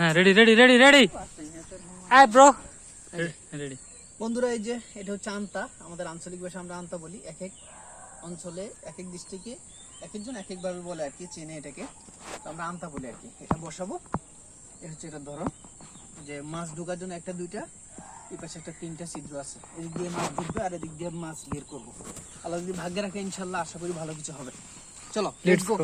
হ্যাঁ ready ready ready ready bro ready বন্ধুরা এই যে এটা হচ্ছে আন্তা। আমাদের আঞ্চলিক ভাষা আমরা আন্তা বলি। এক এক অঞ্চলে এক এক ডিস্ট্রিক্টে এক একজন এক একভাবে বলে আর কি চেনে এটাকে। আমরা আন্তা বলি আর কি। এটা বসাবো। এটা হচ্ছে এটা ধরো যে মাছ ঢোকার জন্য একটা দুইটা এই পাশে একটা তিনটা ছিদ্র আছে। এদিক দিয়ে মাছ ঢুকবে আর এদিক দিয়ে মাছ বের করব। আল্লাহ যদি ভাগ্যে রাখে ইনশাল্লাহ আশা করি ভালো কিছু হবে। চলো লেটস গো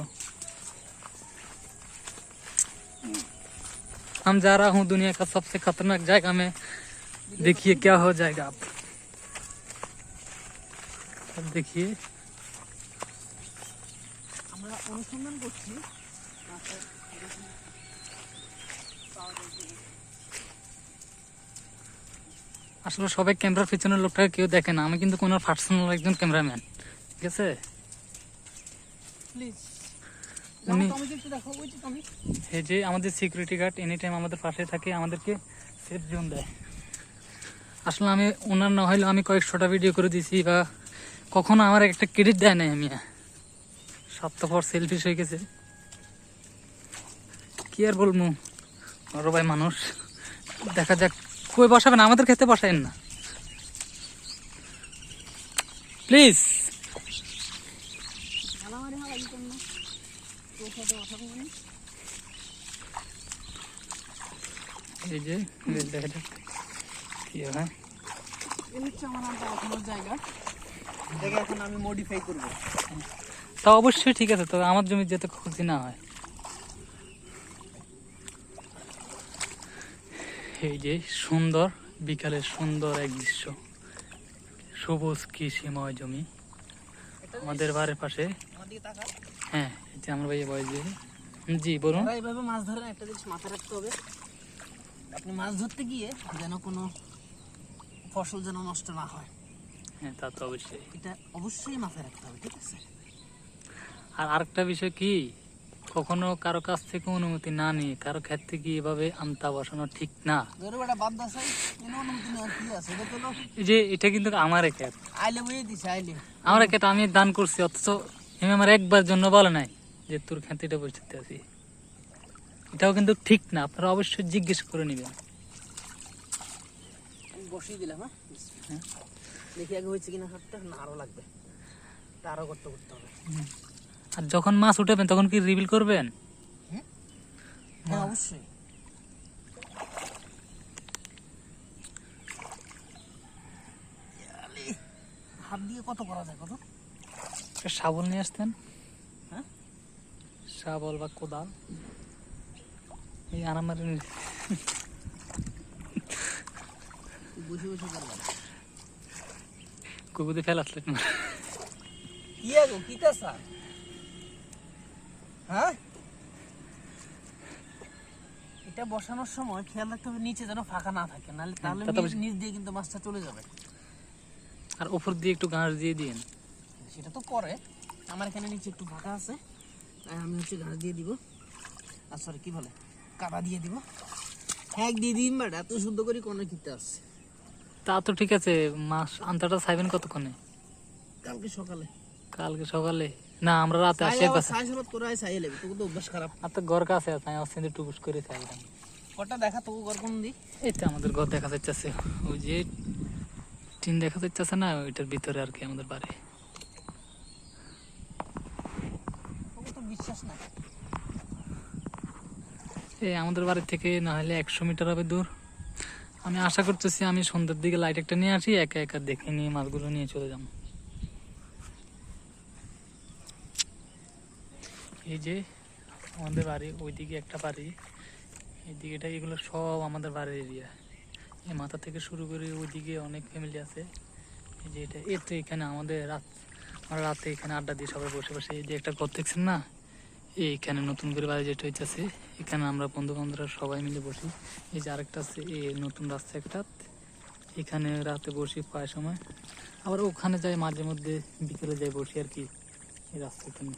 हम जा रहा हूँ दुनिया का सबसे खतरनाक जगह में देखिए क्या हो जाएगा आप अब देखिए আমরা অনুসন্ধান করছি আসলে সবাই ক্যামেরার পিছনের লোকটাকে কেউ দেখে না আমি কিন্তু কোনো পার্সোনাল একজন ক্যামেরাম্যান ঠিক আছে প্লিজ উনি- এই যে আমাদের সিকিউরিটি গার্ড এনি টাইম আমাদের পাশে থাকে আমাদেরকে সেফ জোন দেয়। আসলে আমি ওনার না হইলেও আমি কয়েকশোটা ভিডিও করে দিছি বা কখনো আমার একটা ক্রেডিট দেয় নাই আমি। সপ্তাহ পর সেলফিশ হয়ে গেছে। কি আর বলব? বড় ভাই মানুষ। দেখা যাক কই বসাবেন? আমাদের ক্ষেত্রে বসায়েন না। প্লিজ মারামারি হয় এই জন্য তোর সাথে অসাধারণ মানে এই যে কি হয় তা অবশ্যই ঠিক আছে, তবে আমার জমি যেতে ক্ষতি না হয়। এই যে সুন্দর, বিকালের সুন্দর এক দৃশ্য। সবুজ কৃষিময় জমি। আমাদের বাড়ির পাশে হ্যাঁ যে আমার ভাইয়া বয়স যে জি বলুন। এইভাবে মাছ ধরেন একটা জিনিস মাথায় রাখতে হবে। আপনি মাছ ধরতে গিয়ে যেন কোনো ফসল যেন নষ্ট না হয়। হ্যাঁ তা তো অবশ্যই। এটা অবশ্যই মাথায় রাখতে হবে ঠিক আছে? আর আরেকটা বিষয় কি? কখনো কারও কাছ থেকে অনুমতি না নিয়ে কারও ক্ষেত থেকে এভাবে আমতা বসানো ঠিক না। কি এটা যে এটা কিন্তু আমার আইলে। আমার ক্ষেত আমি দান করছি অথচ আমি আমার একবার জন্য বলে নাই যে তোর খ্যাতিটা বসতে আছি। এটাও কিন্তু ঠিক না আপনারা অবশ্যই জিজ্ঞেস করে নেবেন। বসিয়ে দিলাম হ্যাঁ? হ্যাঁ। দেখি আগে হয়েছে কিনা হাতটা না আরও লাগবে। করতে করতে হবে। আর যখন মাছ উঠাবেন তখন কি রিভিল করবেন? হ্যাঁ? অবশ্যই। হাত দিয়ে কত করা যায় কত? একটা শাবল নিয়ে আসতেন। হ্যাঁ? শাবল বা কোদাল। এই আনামারি বসে বসে করলাম কুকুতে ফেল আসলে। হ্যাঁ? এটা বসানোর সময় খেয়াল রাখতে হবে নিচে যেন ফাঁকা না থাকে নাহলে তাহলে নিচ- নিচ দিয়ে কিন্তু মাছটা চলে যাবে। আর উপর দিয়ে একটু ঘাস দিয়ে দিন সেটা তো পরে আমার এখানে নিচে একটু ফাঁকা আছে তাই আমি হচ্ছে ঘাস দিয়ে দিব। আর সরি কি বলে? কাদা দিয়ে দিব। হ্যাঁ দিয়ে দিন বাট এত শুদ্ধ করে কোনো কিনতে আসছে। তা তো ঠিক আছে মাস আন্তাটা চাইবেন কতক্ষণে? কালকে সকালে। কালকে সকালে? না আমরা রাতে আসি একবার সাই সরত করে সাই লেবে তোকে তো অভ্যাস খারাপ। আর তো ঘর কাছে আছে আমি আসছি টুকুস করে চাইলাম কটা দেখা তোকে ঘর কোন দি এই তো আমাদের ঘর দেখা যাচ্ছে ওই যে টিন দেখা যাচ্ছে না ওইটার ভিতরে আর কি আমাদের বাড়ি তোকে তো বিশ্বাস নাই এই আমাদের বাড়ি থেকে না হলে একশো মিটার হবে দূর। আমি আশা করতেছি আমি সন্ধ্যার দিকে লাইট একটা নিয়ে আসি, একা একা দেখে নিয়ে মাছগুলো নিয়ে চলে যাব। এই যে আমাদের বাড়ি, ওইদিকে একটা বাড়ি। এইদিকে এটা এগুলো সব আমাদের বাড়ির এরিয়া এই মাথা থেকে শুরু করে ওইদিকে অনেক ফ্যামিলি আছে। এই যে এটা এই তো এখানে আমাদের রাত, আমরা রাতে এখানে আড্ডা দিয়ে সবাই বসে বসে এই যে একটা ঘর দেখছেন না? এইখানে নতুন করে বাড়ি যেটা হইতেছে। এখানে আমরা বন্ধু বান্ধবরা সবাই মিলে বসি। এই যে আরেকটা আছে, এই নতুন রাস্তা একটা এখানে রাতে বসি প্রায় সময়। আবার ওখানে যাই মাঝে মধ্যে বিকেলে যাই বসি আর কি, এই রাস্তাখানে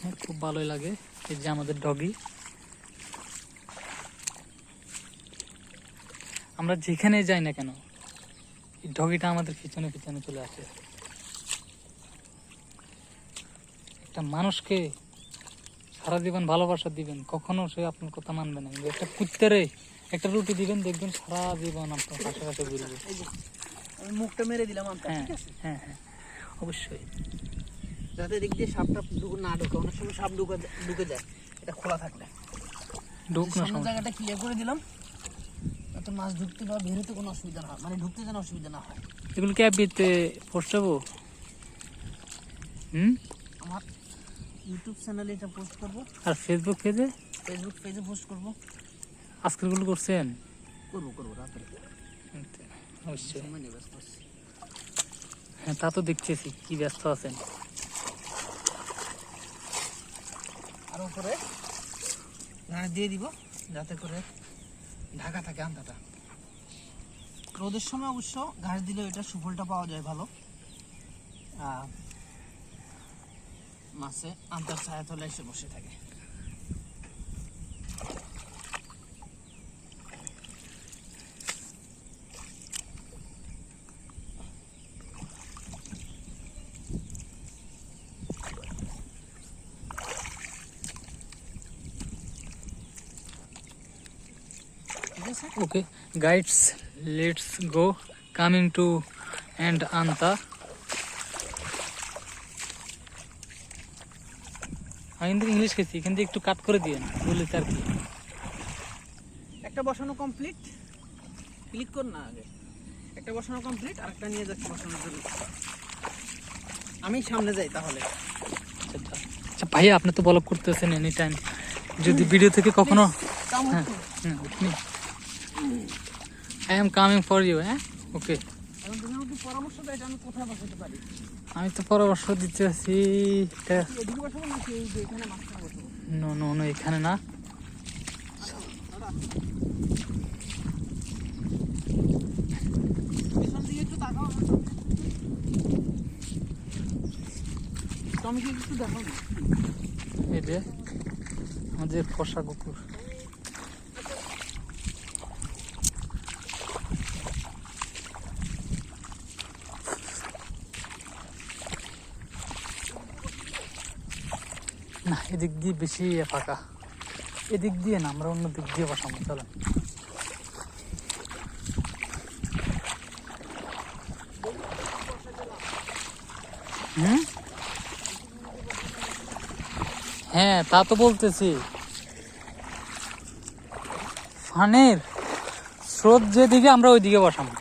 হ্যাঁ খুব ভালোই লাগে। এই যে আমাদের ডগি। আমরা যেখানে যাই না কেন, এই ডগিটা আমাদের পিছনে পিছনে চলে আসে। একটা মানুষকে সারা জীবন ভালোবাসা দিবেন কখনো সে আপনার কথা মানবে না। একটা কুত্তারে একটা রুটি দিবেন দেখবেন সারা জীবন আপনার পাশে পাশে ঘুরবে। আমি মুখটা মেরে দিলাম হ্যাঁ হ্যাঁ হ্যাঁ অবশ্যই। যাতে এদিক দিয়ে সাপটা ঢুকে না ঢুকে অনেক সময় সাপ ঢুকে ঢুকে যায় এটা খোলা থাকলে। ঢুক না জায়গাটা ক্লিয়ার করে দিলাম যাতে মাছ ঢুকতে বা বেরোতে কোনো অসুবিধা না হয় মানে ঢুকতে যেন অসুবিধা না হয়। এগুলো কি অ্যাপিতে পোস্ট হব হুম? ইউটিউব চ্যানেলে এটা পোস্ট করব। আর ফেসবুক পেজে ফেসবুক পেজে পোস্ট করব। আজকালগুলো করছেন? করব করব রাতে। অবশ্যই। সময় ব্যস্ত আছি। হ্যাঁ তা তো দেখতেছি কি ব্যস্ত আছেন? আর উপরে ঘাস দিয়ে দিব যাতে করে ঢাকা থাকে আন্দাটা রোদের সময় অবশ্য ঘাস দিলে এটা সুফলটা পাওয়া যায় ভালো। আর মাছে আন্তার ছায়া তলে এসে বসে থাকে। ঠিক আছে? Okay guides let's go coming to and আন্তা আমি কিন্তু ইংলিশ খেয়েছি এখান থেকে একটু কাট করে দিয়েন বলেছি আর কি? একটা বসানো কমপ্লিট ক্লিক কর না আগে। একটা বসানো কমপ্লিট আর একটা নিয়ে যাচ্ছি বসানোর জন্য। আমি সামনে যাই তাহলে। আচ্ছা, ভাইয়া আপনি তো বলক করতেছেন এনি টাইম যদি ভিডিও থেকে কখনো হ্যাঁ I am coming for you হ্যাঁ? ওকে তুমি আমাকে পরামর্শ দেয় আমি কোথায় বসাতে পারি? আমি তো পরামর্শ দিতে আছি নো নো নো এখানে না। দাদা পেছন দিকে একটু তাকাও আমার সামনে। টমিকে একটু দেখাও না এই যে আমাদের পোষা কুকুর না এদিক দিয়ে বেশি ফাঁকা। এদিক দিয়ে না আমরা অন্য দিক দিয়ে বসাবো চলো। হুম? হ্যাঁ তা তো বলতেছি। ফানের স্রোত যেদিকে আমরা ওইদিকে বসাবো।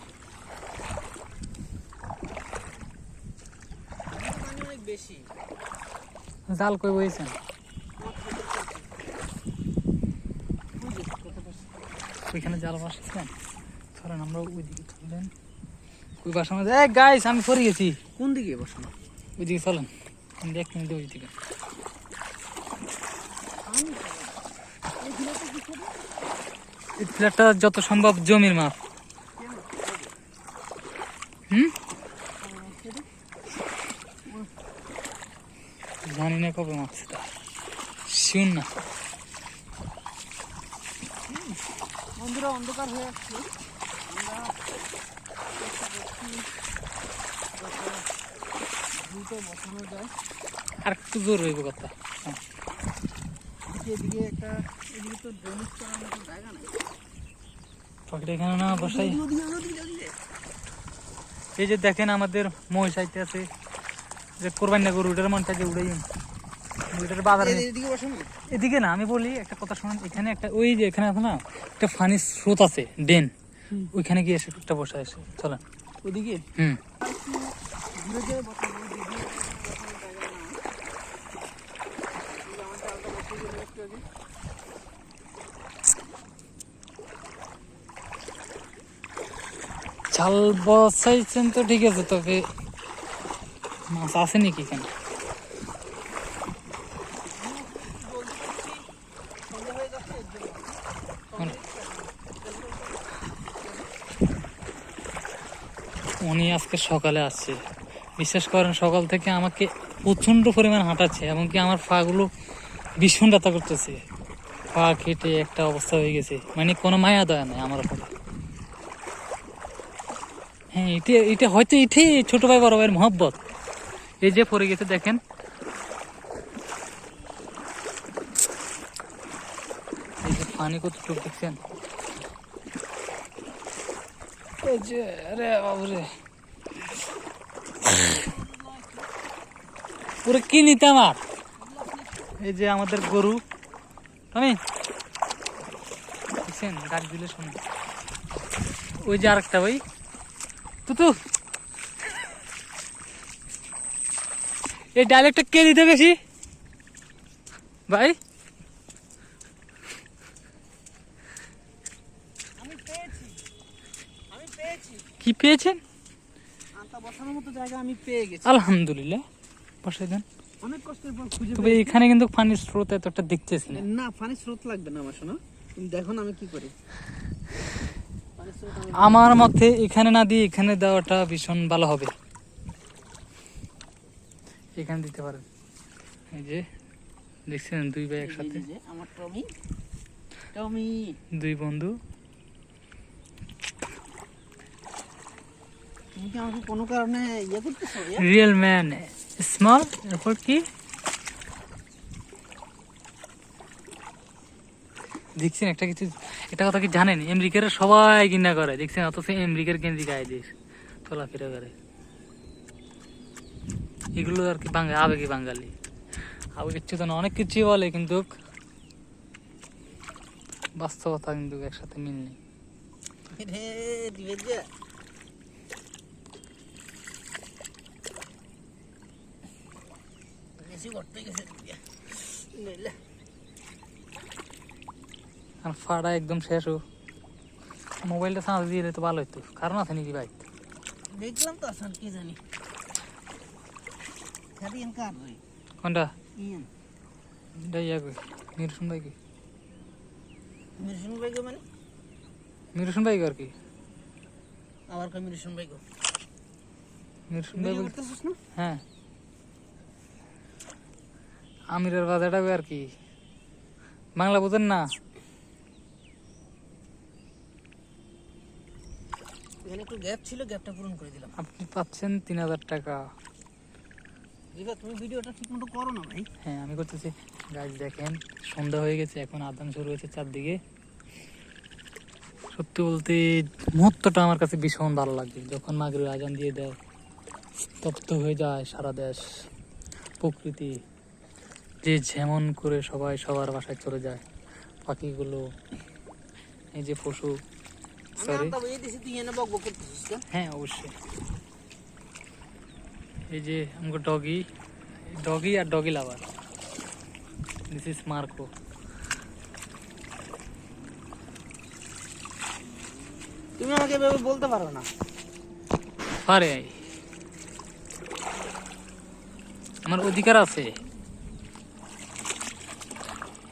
বেশি। জাল কই বইছেন? ওইখানে জাল বসাচ্ছেন চলেন আমরা ওইদিকে চলেন। ওই বাসার মধ্যে এই গাইস আমি পড়ে গেছি। কোন দিকে বসানো ওইদিকে চলেন। আমি দেখ মিনিট ওইদিকে। এই ফ্ল্যাটটা যত সম্ভব জমির মাপ। হুম? জানি না কবে মাপছে তা শুন না। অন্ধকার হয়ে আসছে। আমরা চেষ্টা করছি দ্রুত বসানো যায়। আর একটু জোর হইব কথা। এদিকে এদিকে একটা এদিকে তো ড্রেনেজ করার মতো জায়গা নেই। পাখিটা এখানে না বসাই। ওদিকে, ওদিকে, ওদিকে, ওদিকে। এই যে দেখেন আমাদের মহিষ আইতে আছে যে কোরবানি গরু ওটার মনটা যে উড়াই ওইটার বাজারে এদিকে- না আমি বলি একটা কথা শুনুন এখানে একটা ওই যে এখানে আছে না একটা ফানি স্রোত আছে ডেন ওইখানে গিয়ে এসে একটা বসে এসে চলেন। ওদিকে? হুম। চাল বসাইছেন তো ঠিক আছে তবে মাছ আছে নাকি এখানে সন্ধ্যা হয়ে যাচ্ছে এর জন্য। মানে উনি আজকে সকালে আসছে। বিশ্বাস করেন, সকাল থেকে আমাকে প্রচণ্ড পরিমাণ হাঁটাচ্ছে, এমনকি আমার পাগুলো ভীষণ ব্যথা করতেছে। পা কেটে একটা অবস্থা হয়ে গেছে। মানে কোনো মায়া দয়া নেই আমার ওপরে হ্যাঁ এটা এটা হয়তো এটাই ছোট ভাই, বড় ভাইয়ের মহব্বত। এই যে পড়ে গেছে, দেখেন। এই যে পানি কতটুকু দেখছেন? এই যে, আরে বাবরে পুরো কি নিতে আমার? এই যে আমাদের গরু। আমি? দেখছেন ডাক দিলে শুনে। ওই যে আরেকটা ভাই। তুতু। এই ডাইলেক্টটা কে দিতে বেশি? ভাই। কি পেয়েছেন? বসানোর মতো জায়গা আমি পেয়ে গেছি। আলহামদুলিল্লাহ। বসে দেন। অনেক কষ্টের পর খুঁজে তবে এখানে কিন্তু পানির স্রোত এতটা দেখতেছি না। না পানি স্রোত লাগবে না আমার শোনো। তুমি দেখো না আমি কি করি। পানির আমার মতে এখানে না দিয়ে এখানে দেওয়াটা ভীষণ ভালো হবে। এখানে দিতে পারেন। এই যে দেখছেন দুই ভাই একসাথে? যে, আমার টমি। টমি। দুই বন্ধু। তুমি কি আমাকে কোনো কারণে ইয়ে করতেছো? রিয়েল ম্যান স্মল এরপর কি দেখছেন একটা কিছু একটা কথা কি জানেন? আমেরিকার সবাই কিনা করে। দেখছেন? অথচ আমেরিকার কেন্দ্রিক আয় দেশ চলাফেরা করে। এগুলো আর কি বাঙালি আবেগে বাঙালি। আবেগের চেতনা অনেক কিছুই বলে, কিন্তু বাস্তবতা কিন্তু একসাথে মিল নেই। করতে গেছে। নইলে আর ফাড়া একদম শেষ মোবাইলটা চার্জ দিয়ে তো ভালো হতো কারণ আছে নাকি বাইক দেখলাম তো আসান কি জানি। খালি কোনটা? নিরসুন ভাই কি ভাই মানে? নিরসুন ভাই আর কি? আবার কই ভাই গো নিরসুন ভাই হ্যাঁ। আমিরের বাজারটা আর কি? বাংলা বোঝেন না? এখানে একটু গ্যাপ ছিল গ্যাপটা পূরণ করে দিলাম। আপনি পাচ্ছেন তিন হাজার টাকা। তুমি ভিডিওটা করো না ভাই। হ্যাঁ আমি করতেছি। গাছ দেখেন সন্ধ্যা হয়ে গেছে এখন আদান শুরু হয়েছে চারদিকে। সত্যি বলতে মুহূর্তটা আমার কাছে ভীষণ ভালো লাগে। যখন মাগরিব আজান দিয়ে দেয় স্তব্ধ হয়ে যায় সারা দেশ প্রকৃতি। যে যেমন করে সবাই সবার বাসায় চলে যায় পাখিগুলো এই যে পশু সরি হ্যাঁ অবশ্যই। এই যে আমাকে doggy doggy R doggy lover. This is Marco তুমি আমাকে এভাবে বলতে পারো না। পারে আমার অধিকার আছে।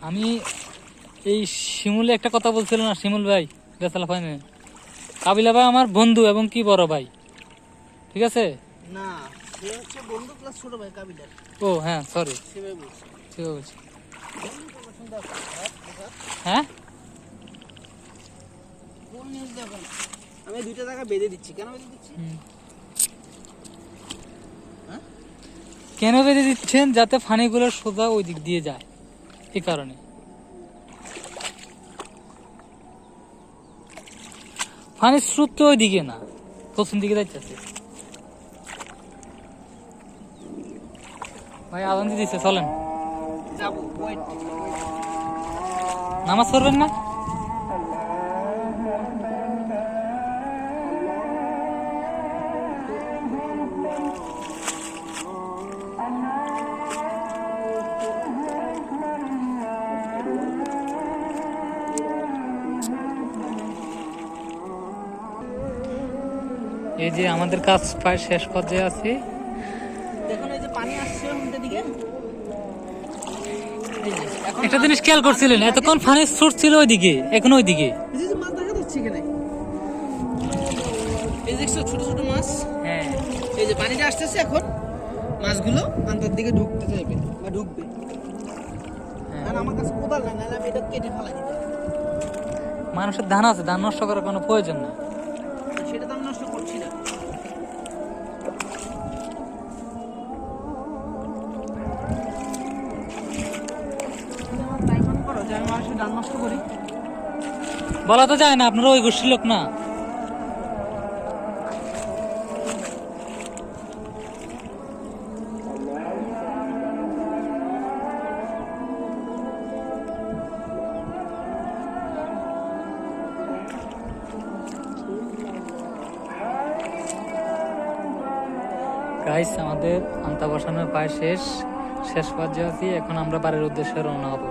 আমি এই শিমুলে একটা কথা বলছিল না শিমুল ভাই বেসালা ফাইনে। কাবিলা ভাই আমার বন্ধু এবং কি বড় ভাই? ঠিক আছে? না সে হচ্ছে বন্ধু প্লাস ছোট ভাই কাবিলার। ও হ্যাঁ সরি সেভাবে বলছি। ঠিক আছে হ্যাঁ? কোন আমি দুইটা টাকা বেঁধে দিচ্ছি। কেন বেঁধে দিচ্ছি? হ্যাঁ? কেন বেঁধে দিচ্ছেন? যাতে ফানিগুলো সোজা ওই দিক দিয়ে যায়। এই কারণে। ফানির স্রোত তো ওই দিকে না পশ্চিম দিকে যাইতেছে। ভাই আদান দিতেছে চলেন। নামাজ পড়বেন না? এই যে আমাদের কাজ প্রায় শেষ পর্যায়ে আছে। দেখুন এই যে পানি আসছে দিকে। একটা জিনিস খেয়াল করছিলেন এতক্ষণ ফানির স্রোত ছিল ওইদিকে এখন ওইদিকে। এই দেখছ ছোট ছোট মাছ। হ্যাঁ। এই যে পানিটা আসতেছে এখন। মাছগুলো আন্তর দিকে ঢুকতে চাইবে বা ঢুকবে। হ্যাঁ। আমার কাছে কোদাল নাই নাহলে আমি এটা কেটে দিতাম। মানুষের ধান আছে ধান নষ্ট করার কোনো প্রয়োজন নেই। বলা তো যায় না, আপনারা ওই গোষ্ঠীর লোক না। গাইস আমাদের আন্তা বসানোর প্রায় শেষ শেষ পর্যায়ে আছি। এখন আমরা বাড়ির উদ্দেশ্যে রওনা হব।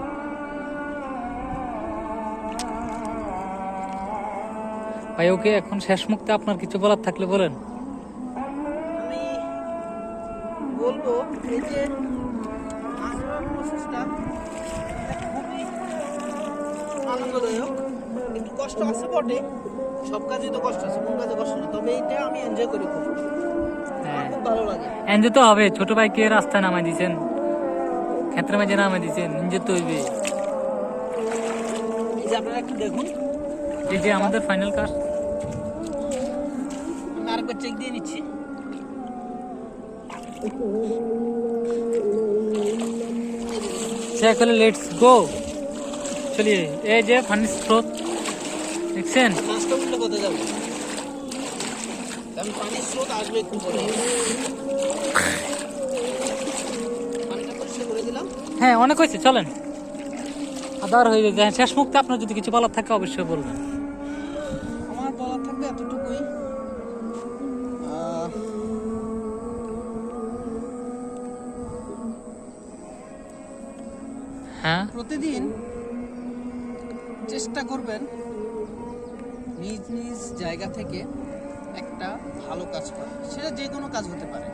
ভাই ওকে এখন শেষ মুক্তে আপনার কিছু বলার থাকলে বলেন। আমি বলব এই যে আনন্দদায়ক। কষ্ট আছে বটে সব কাজে তো কষ্ট আছে কোন কাজে কষ্ট নেই তবে এইটা আমি এনজয় করি খুব। খুব ভালো লাগে। এনজয় তো হবে ছোট ভাইকে রাস্তায় নামাই দিয়েছেন ক্ষেত্রে মাঝে নামাই দিয়েছেন এনজয় তো হইবে। এই যে আপনারা একটু দেখুন। এই যে আমাদের ফাইনাল কাজ আমি আরেকবার চেক দিয়ে নিচ্ছি চেক হলে লেটস গো চলিয়ে এই যে ফানি স্রোত দেখছেন হ্যাঁ অনেক হয়েছে চলেন। আদার হয়ে যায়। শেষ মুক্তে আপনার যদি কিছু বলার থাকে অবশ্যই বলবেন। হ্যাঁ প্রতিদিন চেষ্টা করবেন নিজ নিজ জায়গা থেকে একটা ভালো কাজ করা। সেটা যে কোনো কাজ হতে পারে।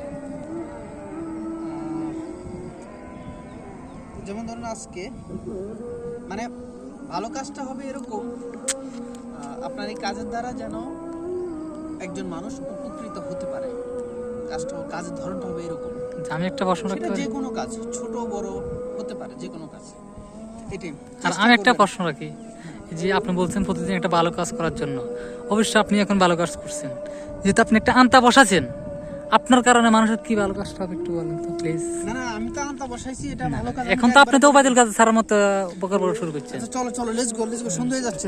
যেমন ধরুন আজকে মানে ভালো কাজটা হবে এরকম আপনার এই কাজের দ্বারা যেন একজন মানুষ উপকৃত হতে পারে। কাজটা কাজের ধরনটা হবে এরকম। আমি একটা প্রশ্ন যে কোনো কাজ ছোট বড় হতে পারে যে কোনো কাজ। আর আমি একটা প্রশ্ন রাখি যে আপনি বলছেন প্রতিদিন একটা ভালো কাজ করার জন্য। অবশ্যই আপনি এখন ভালো কাজ করছেন। যেহেতু আপনি একটা আন্তা বসাছেন আপনার কারণে মানুষের কি ভালো কাজটা হবে একটু বলেন তো প্লিজ না না আমি তো আনতা বসাইছি এটা ভালো কাজ। এখন তো আপনি তো ওবায়দুল কাজ ছাড়ার মতো উপকার করা শুরু করছেন। আচ্ছা চলো চলো লেটস গো লেটস গো সন্ধ্যা হয়ে যাচ্ছে।